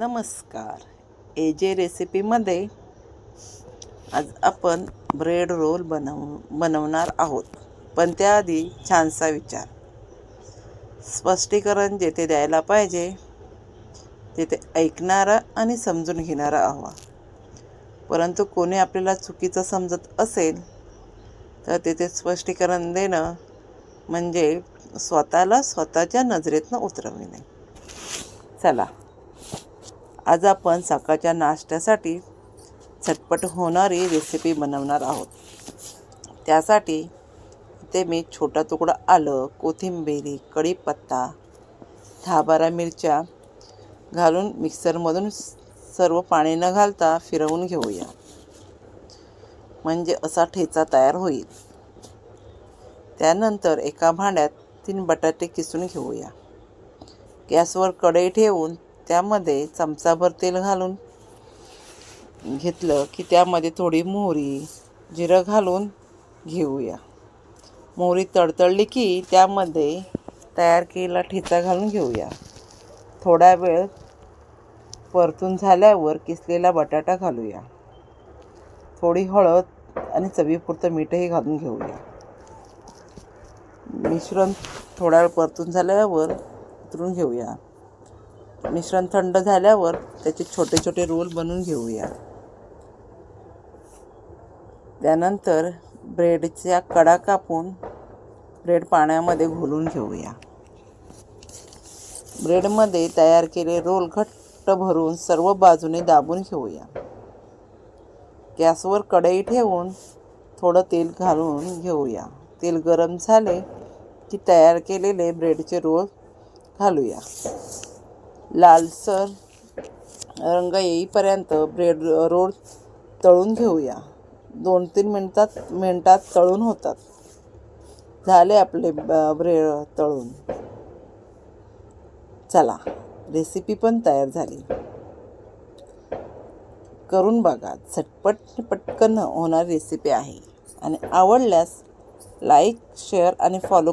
नमस्कार. ए जे रेसिपीमध्ये आज आपण ब्रेड रोल बनव बनवणार आहोत. पण त्याआधी छानसा विचार. स्पष्टीकरण जेथे द्यायला पाहिजे तेथे ऐकणारा आणि समजून घेणारा हवा परंतु कोणी आपल्याला चुकीचं समजत असेल तर तेथे स्पष्टीकरण देणं म्हणजे स्वतःला स्वतःच्या नजरेतनं उतरविणे. चला आज आपण सकाळच्या नाश्त्यासाठी झटपट होणारी रेसिपी बनवणार आहोत. त्यासाठी ते मी छोटा तुकडा आलं कोथिंबिरी कढीपत्ता दहा बारा मिरच्या घालून मिक्सरमधून सर्व पाणी न घालता फिरवून घेऊया. म्हणजे असा ठेचा तयार होईल. त्यानंतर एका भांड्यात तीन बटाटे किसून घेऊया. गॅसवर कढई ठेवून त्यामध्ये चमचाभर तेल घालून घेतलं की त्यामध्ये थोडी मोहरी जिरं घालून घेऊया. मोहरी तडतडली की त्यामध्ये तयार केलेला ठेचा घालून घेऊया. थोडा वेळ परतून झाल्यावर किसलेला बटाटा घालूया. थोडी हळद आणि चवीपुरतं मीठही घालून घेऊया. मिश्रण थोडा वेळ परतून झाल्यावर उतरून घेऊया. मिश्रण थंड झाल्यावर त्याचे छोटे छोटे रोल बनवून घेऊया. त्यानंतर ब्रेडच्या कडा कापून ब्रेड पाण्यामध्ये घोलून घेऊया. ब्रेडमध्ये तयार केले रोल घट्ट भरून सर्व बाजूने दाबून घेऊया. गॅसवर कढई ठेवून थोडं तेल घालून घेऊया. तेल गरम झाले की तयार केलेले ब्रेडचे रोल घालूया. लालसर रंग येईपर्यंत ब्रेड रोल तळून घेऊया. दोन तीन मिनटात मिनटात तळून होतात. झाले आपले ब- ब्रेड तळून. चला रेसिपी पण तयार झाली. करून बघा झटपट पटकन होणारी रेसिपी आहे. आणि आवडल्यास लाईक शेअर आणि फॉलो